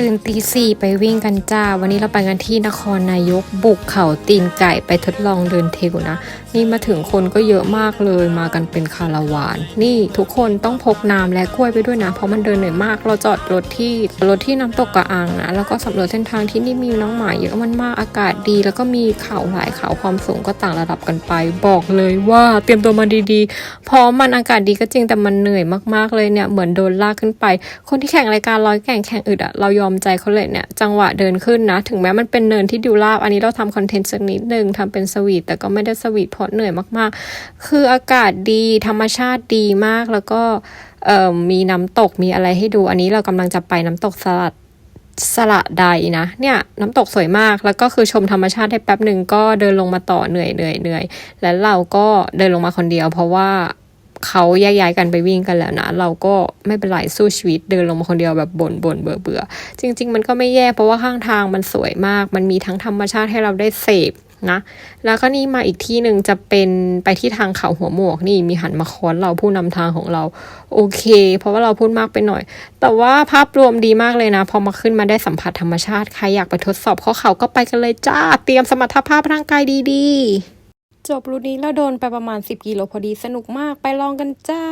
ตื่นตีสี่ไปวิ่งกันจ้า วันนี้เราไปกันที่นครนายกบุกเขาตีนไก่ไปทดลองเดินเทรลนะ นี่มาถึงคนก็เยอะมากเลยมากันเป็นคาราวาน นี่ทุกคนต้องพกน้ำและกล้วยไปด้วยนะ เพราะมันเดินเหนื่อยมาก เราจอดรถที่รถที่น้ำตกกระอังนะ แล้วก็สำรวจเส้นทางที่นี่มีน้องหมาเยอะมันมากอากาศดี แล้วก็มีเขาหลายเขาความสูงก็ต่างระดับกันไป บอกเลยว่าเตรียมตัวมาดีๆ พราะมันอากาศดีก็จริงแต่มันเหนื่อยมากๆเลยเนี่ยเหมือนโดนลากขึ้นไป คนที่แข่งรายการร้อยแข่งแข่งอึดอะเรายอมอมใจเขาเลยเนี่ย จังหวะเดินขึ้นนะ ถึงแม้มันเป็นเนินที่ดูราบ อันนี้เราทำคอนเทนต์สักนิดนึงทำเป็นสวีทแต่ก็ไม่ได้สวีทเพราะเหนื่อยมากๆ คืออากาศดีธรรมชาติดีมากแล้วก็มีน้ำตกมีอะไรให้ดู อันนี้เรากำลังจะไปน้ำตกสลัดสละใดนะเนี่ยน้ำตกสวยมากแล้วก็คือชมธรรมชาติได้แป๊บหนึ่งก็เดินลงมาต่อเหนื่อยเหนื่อยเหนื่อยแล้วเราก็เดินลงมาคนเดียว เพราะว่า เขาแยกย้ายกันไปวิ่งกันแล้วนะ เราก็ไม่เป็นไรสู้ชีวิตเดินลงมาคนเดียวแบบบ่นบ่นเบื่อเบื่อจริง ๆ มันก็ไม่แย่เพราะว่าข้างทางมันสวยมาก มันมีทั้งธรรมชาติให้เราได้เสพนะแล้วก็นี่มาอีกที่หนึ่งจะเป็นไปที่ทางเขาหัวหมวกนี่มีหันมาค้อนเราผู้นำทางของเรา โอเค เพราะว่าเราพูดมากไปหน่อย แต่ว่าภาพรวมดีมากเลยนะ พอมาขึ้นมาได้สัมผัสธรรมชาติใครอยากไปทดสอบข้อเขาก็ไปกันเลยจ้า เตรียมสมรรถภาพร่างกายดีๆ จบรูนี้เราโดนไปประมาณ 10 กิโลพอดีสนุกมากไปลองกันจ้า